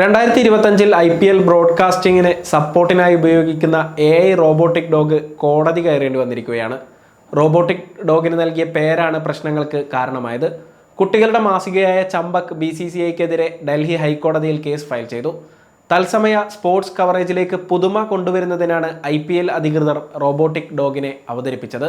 രണ്ടായിരത്തി ഇരുപത്തഞ്ചിൽ I P L ബ്രോഡ്കാസ്റ്റിങ്ങിന് സപ്പോർട്ടിനായി ഉപയോഗിക്കുന്ന എ ഐ റോബോട്ടിക് ഡോഗ് കോടതി കയറേണ്ടി വന്നിരിക്കുകയാണ്. റോബോട്ടിക് ഡോഗിന് നൽകിയ പേരാണ് പ്രശ്നങ്ങൾക്ക് കാരണമായത്. കുട്ടികളുടെ മാസികയായ ചമ്പക് ബി സി സി ഐക്കെതിരെ ഡൽഹി ഹൈക്കോടതിയിൽ കേസ് ഫയൽ ചെയ്തു. തത്സമയ സ്പോർട്സ് കവറേജിലേക്ക് പുതുമ കൊണ്ടുവരുന്നതിനാണ് ഐ പി എൽ അധികൃതർ റോബോട്ടിക് ഡോഗിനെ അവതരിപ്പിച്ചത്.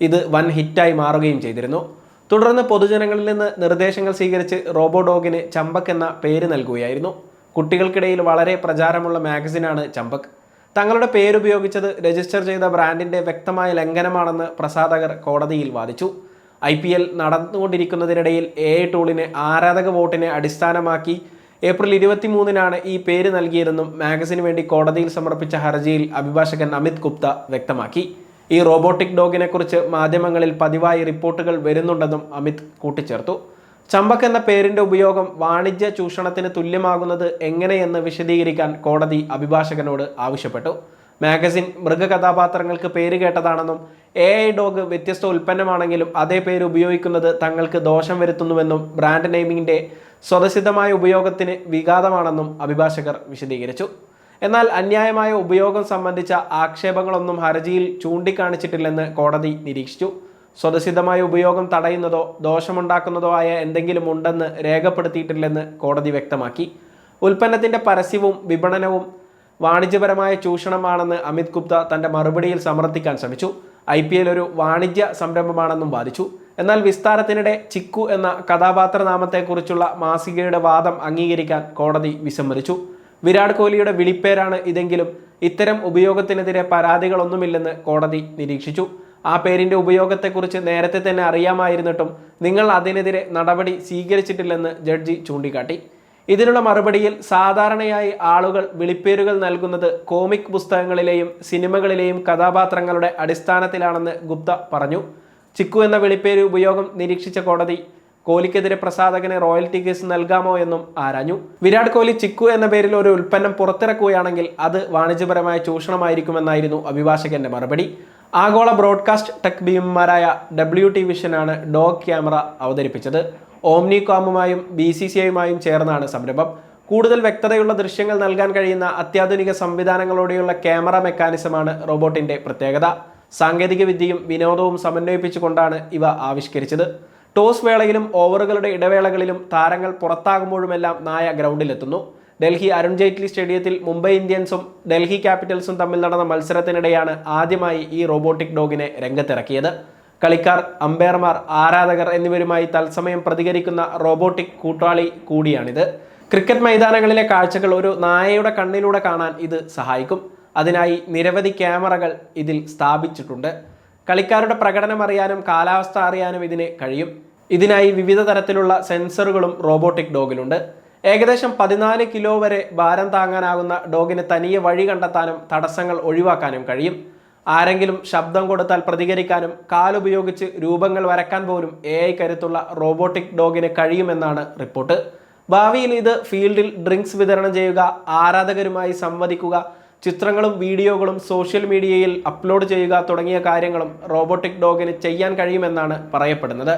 ഇത് വൻ ഹിറ്റായി മാറുകയും ചെയ്തിരുന്നു. തുടർന്ന് പൊതുജനങ്ങളിൽ നിന്ന് നിർദ്ദേശങ്ങൾ സ്വീകരിച്ച് റോബോ ഡോഗിന് ചമ്പക് എന്ന പേര് നൽകുകയായിരുന്നു. കുട്ടികൾക്കിടയിൽ വളരെ പ്രചാരമുള്ള മാഗസിനാണ് ചമ്പക്. തങ്ങളുടെ പേരുപയോഗിച്ചത് രജിസ്റ്റർ ചെയ്ത ബ്രാൻഡിന്റെ വ്യക്തമായ ലംഘനമാണെന്ന് പ്രസാധകർ കോടതിയിൽ വാദിച്ചു. ഐ പി എൽ നടന്നുകൊണ്ടിരിക്കുന്നതിനിടയിൽ എ ഐ ടൂളിന് ആരാധക വോട്ടിനെ അടിസ്ഥാനമാക്കി ഏപ്രിൽ ഇരുപത്തിമൂന്നിനാണ് ഈ പേര് നൽകിയതെന്നും മാഗസിന് വേണ്ടി കോടതിയിൽ സമർപ്പിച്ച ഹർജിയിൽ അഭിഭാഷകൻ അമിത് ഗുപ്ത വ്യക്തമാക്കി. ഈ റോബോട്ടിക് ഡോഗിനെക്കുറിച്ച് മാധ്യമങ്ങളിൽ പതിവായി റിപ്പോർട്ടുകൾ വരുന്നുണ്ടെന്നും അമിത് കൂട്ടിച്ചേർത്തു. ചമ്പക് എന്ന പേരിന്റെ ഉപയോഗം വാണിജ്യ ചൂഷണത്തിന് തുല്യമാകുന്നത് എങ്ങനെയെന്ന് വിശദീകരിക്കാൻ കോടതി അഭിഭാഷകനോട് ആവശ്യപ്പെട്ടു. മാഗസിൻ മൃഗകഥാപാത്രങ്ങൾക്ക് പേര് കേട്ടതാണെന്നും എ ഐ ഡോഗ് വ്യത്യസ്ത ഉൽപ്പന്നമാണെങ്കിലും അതേ പേര് ഉപയോഗിക്കുന്നത് തങ്ങൾക്ക് ദോഷം വരുത്തുന്നുവെന്നും ബ്രാൻഡ് നെയിമിംഗിന്റെ സ്വതസിദ്ധമായ ഉപയോഗത്തിന് വിഘാതമാണെന്നും അഭിഭാഷകർ വിശദീകരിച്ചു. എന്നാൽ അന്യായമായ ഉപയോഗം സംബന്ധിച്ച ആക്ഷേപങ്ങളൊന്നും ഹർജിയിൽ ചൂണ്ടിക്കാണിച്ചിട്ടില്ലെന്ന് കോടതി നിരീക്ഷിച്ചു. സ്വതസിദ്ധമായ ഉപയോഗം തടയുന്നതോ ദോഷമുണ്ടാക്കുന്നതോ ആയ എന്തെങ്കിലും ഉണ്ടെന്ന് രേഖപ്പെടുത്തിയിട്ടില്ലെന്ന് കോടതി വ്യക്തമാക്കി. ഉൽപ്പന്നത്തിന്റെ പരസ്യവും വിപണനവും വാണിജ്യപരമായ ചൂഷണമാണെന്ന് അമിത് ഗുപ്ത തന്റെ മറുപടിയിൽ സമർത്ഥിക്കാൻ ശ്രമിച്ചു. ഐ പി എൽ ഒരു വാണിജ്യ സംരംഭമാണെന്നും വാദിച്ചു. എന്നാൽ വിസ്താരത്തിനിടെ ചിക്കു എന്ന കഥാപാത്രനാമത്തെക്കുറിച്ചുള്ള മാസികയുടെ വാദം അംഗീകരിക്കാൻ കോടതി വിസമ്മതിച്ചു. വിരാട് കോഹ്ലിയുടെ വിളിപ്പേരാണ് ഇതെങ്കിലും ഇത്തരം ഉപയോഗത്തിനെതിരെ പരാതികളൊന്നുമില്ലെന്ന് കോടതി നിരീക്ഷിച്ചു. ആ പേരിന്റെ ഉപയോഗത്തെക്കുറിച്ച് നേരത്തെ തന്നെ അറിയാമായിരുന്നിട്ടും നിങ്ങൾ അതിനെതിരെ നടപടി സ്വീകരിച്ചിട്ടില്ലെന്ന് ജഡ്ജി ചൂണ്ടിക്കാട്ടി. ഇതിനുള്ള മറുപടിയിൽ സാധാരണയായി ആളുകൾ വിളിപ്പേരുകൾ നൽകുന്നത് കോമിക് പുസ്തകങ്ങളിലെയും സിനിമകളിലെയും കഥാപാത്രങ്ങളുടെ അടിസ്ഥാനത്തിലാണെന്ന് ഗുപ്ത പറഞ്ഞു. ചിക്കു എന്ന വിളിപ്പേര് ഉപയോഗം നിരീക്ഷിച്ച കോടതി കോഹ്ലിക്കെതിരെ പ്രസാധകന് റോയൽറ്റി കേസ് നൽകാമോ എന്നും ആരാഞ്ഞു. വിരാട് കോഹ്ലി ചിക്കു എന്ന പേരിൽ ഒരു ഉൽപ്പന്നം പുറത്തിറക്കുകയാണെങ്കിൽ അത് വാണിജ്യപരമായ ചൂഷണമായിരിക്കുമെന്നായിരുന്നു അഭിഭാഷകന്റെ മറുപടി. ആഗോള ബ്രോഡ്കാസ്റ്റ് ടെക് ഭീമന്മാരായ ഡബ്ല്യു ടി വിഷനാണ് ഡോഗ് ക്യാമറ അവതരിപ്പിച്ചത്. ഓംനികോമുമായും ബി സി സി ഐയുമായും ചേർന്നാണ് സംരംഭം. കൂടുതൽ വ്യക്തതയുള്ള ദൃശ്യങ്ങൾ നൽകാൻ കഴിയുന്ന അത്യാധുനിക സംവിധാനങ്ങളോടെയുള്ള ക്യാമറ മെക്കാനിസമാണ് റോബോട്ടിന്റെ പ്രത്യേകത. സാങ്കേതികവിദ്യയും വിനോദവും സമന്വയിപ്പിച്ചുകൊണ്ടാണ് ഇവ ആവിഷ്കരിച്ചത്. ടോസ് വേളയിലും ഓവറുകളുടെ ഇടവേളകളിലും താരങ്ങൾ പുറത്താകുമ്പോഴുമെല്ലാം നായ ഗ്രൗണ്ടിലെത്തുന്നു. ഡൽഹി അരുൺ ജെയ്റ്റ്ലി സ്റ്റേഡിയത്തിൽ മുംബൈ ഇന്ത്യൻസും ഡൽഹി ക്യാപിറ്റൽസും തമ്മിൽ നടന്ന മത്സരത്തിനിടെയാണ് ആദ്യമായി ഈ റോബോട്ടിക് ഡോഗിനെ രംഗത്തിറക്കിയത്. കളിക്കാർ അമ്പയർമാർ ആരാധകർ എന്നിവരുമായി തത്സമയം പ്രതികരിക്കുന്ന റോബോട്ടിക് കൂട്ടാളി കൂടിയാണിത്. ക്രിക്കറ്റ് മൈതാനങ്ങളിലെ കാഴ്ചകൾ ഒരു നായയുടെ കണ്ണിലൂടെ കാണാൻ ഇത് സഹായിക്കും. അതിനായി നിരവധി ക്യാമറകൾ ഇതിൽ സ്ഥാപിച്ചിട്ടുണ്ട്. കളിക്കാരുടെ പ്രകടനം അറിയാനും കാലാവസ്ഥ അറിയാനും ഇതിന് കഴിയും. ഇതിനായി വിവിധ തരത്തിലുള്ള സെൻസറുകളും റോബോട്ടിക് ഡോഗിലുണ്ട്. ഏകദേശം പതിനാല് കിലോ വരെ ഭാരം താങ്ങാനാകുന്ന ഡോഗിന് തനിയെ വഴി കണ്ടെത്താനും തടസ്സങ്ങൾ ഒഴിവാക്കാനും കഴിയും. ആരെങ്കിലും ശബ്ദം കൊടുത്താൽ പ്രതികരിക്കാനും കാലുപയോഗിച്ച് രൂപങ്ങൾ വരക്കാൻ പോലും എ ഐ കരുത്തുള്ള റോബോട്ടിക് ഡോഗിന് കഴിയുമെന്നാണ് റിപ്പോർട്ട്. ഭാവിയിൽ ഇത് ഫീൽഡിൽ ഡ്രിങ്ക്സ് വിതരണം ചെയ്യുക ആരാധകരുമായി സംവദിക്കുക ചിത്രങ്ങളും വീഡിയോകളും സോഷ്യൽ മീഡിയയിൽ അപ്ലോഡ് ചെയ്യുക തുടങ്ങിയ കാര്യങ്ങളും റോബോട്ടിക് ഡോഗിന് ചെയ്യാൻ കഴിയുമെന്നാണ് പറയപ്പെടുന്നത്.